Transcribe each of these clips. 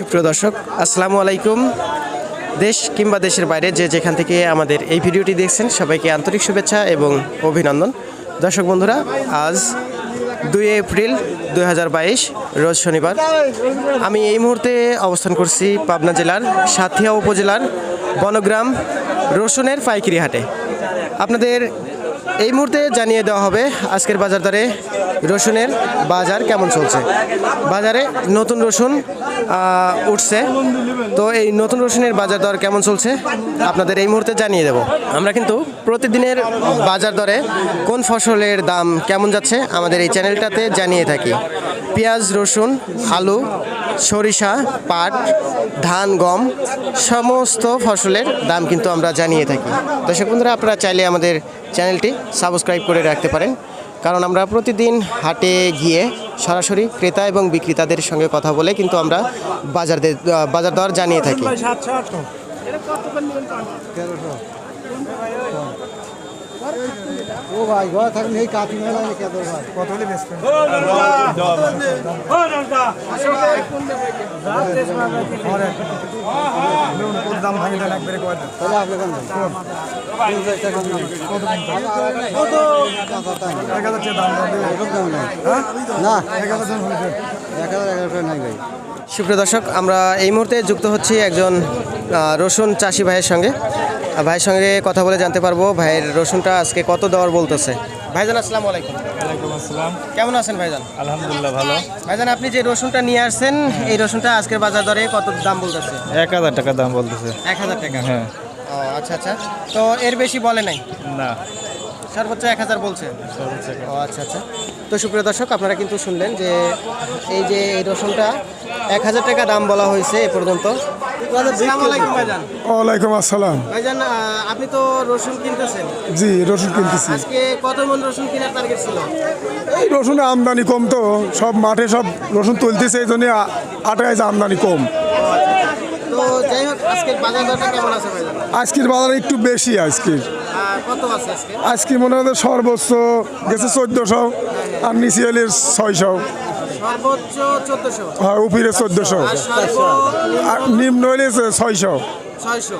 সুপ্রিয় দর্শক, আসসালামু আলাইকুম। দেশ কিংবা দেশের বাইরে যে যেখান থেকে আমাদের এই ভিডিওটি দেখছেন, সবাইকে আন্তরিক শুভেচ্ছা এবং অভিনন্দন। দর্শক বন্ধুরা, আজ দুই এপ্রিল দু হাজার বাইশ, রোজ শনিবার। আমি এই মুহূর্তে অবস্থান করছি পাবনা জেলার সাথিয়া উপজেলার বনগ্রাম রসুনের পাইকারি হাটে। আপনাদের এই মুহূর্তে জানিয়ে দেওয়া হবে আজকের বাজার দরে রসুনের বাজার কেমন চলছে। বাজারে নতুন রসুন উঠছে। তো এই নতুন রসুনের বাজার দর কেমন চলছে, আপনাদের এই মুহূর্তে জানিয়ে দেব। আমরা কিন্তু প্রতিদিনের বাজার দরে কোন ফসলের দাম কেমন যাচ্ছে, আমাদের এই চ্যানেলটাতে জানিয়ে থাকি। পেঁয়াজ, রসুন, আলু, সরিষা, পাট, ধান, গম, সমস্ত ফসলের দাম কিন্তু আমরা জানিয়ে থাকি। দর্শক বন্ধুরা, আপনারা চাইলে আমাদের চ্যানেলটি সাবস্ক্রাইব করে রাখতে পারেন। কারণ আমরা প্রতিদিন হাটে গিয়ে সরাসরি ক্রেতা এবং বিক্রেতাদের সঙ্গে কথা বলে কিন্তু আমরা বাজারদের বাজার দর জানিয়ে থাকি। ও ভাই ঘর থাকলে এই কাঠি মেলা কে ভাই। কত হলে বেচবেন দাম ভাঙি দেন একবারে কয় দেন তাহলে আপনি কোন দেন কত এক হাজার টাকা দাম। দাম না। এক হাজার নাই ভাই। সুপ্রিয় দর্শক আমরা এই মুহূর্তে যুক্ত হচ্ছি একজন রসুন চাষি ভাইয়ের সঙ্গে। ভাইয়ের সঙ্গে কথা বলে জানতে পারব ভাইয়ের রসুনটা আজকে কত দেওয়ার বলতেছে। ভাইজান আসসালামু আলাইকুম। ওয়ালাইকুম আসসালাম। কেমন আছেন ভাইজান? আলহামদুলিল্লাহ ভালো। ভাইজান আপনি যে রসুনটা নিয়ে আসছেন এই রসুনটা আজকের বাজার দরে কত দাম বলতেছে? এক হাজার টাকা দাম বলতেছে। এক হাজার টাকা? হ্যাঁ। ও আচ্ছা আচ্ছা। তো এর বেশি বলে নাই? না। সর্বোচ্চ এক হাজার বলছে? ও আচ্ছা আচ্ছা। তো সুপ্রিয় দর্শক আপনারা কিন্তু শুনলেন যে এই যে এই রসুনটা এক হাজার টাকা দাম বলা হয়েছে এ পর্যন্ত। ওয়ালাইকুম আসসালাম। ভাইজান আপনি তো রসুন কিনতেছেন। জি রসুন কিনতেছি। আজকে কত মন রসুন কেনার টার্গেট ছিল? এই রসুনের আমদানি কম তো সব মাঠে সব রসুন তুলতেছে এই জন্য আটায় আমদানি কম। তো যাই হোক আজকের বাজার দরটা কেমন আছে ভাইজান? আজকের বাজার একটু বেশি আজকের। আজকে? আজকে মনে হয় সর্বোচ্চ গেছে চোদ্দোশো আর নিচে হলে ছয়শো। সর্বোচ্চ চোদ্দশো। আর উপরে চোদ্দোশো। আর নিম্ন হলে ছয়শো। ছয়শো।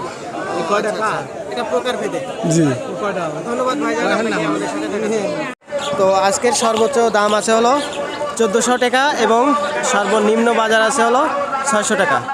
এটা প্রকার ভেদে। জি। ধন্যবাদ। তো আজকের সর্বোচ্চ দাম আছে হলো চোদ্দোশো টাকা এবং সর্বনিম্ন বাজার আছে হলো ছয়শো টাকা।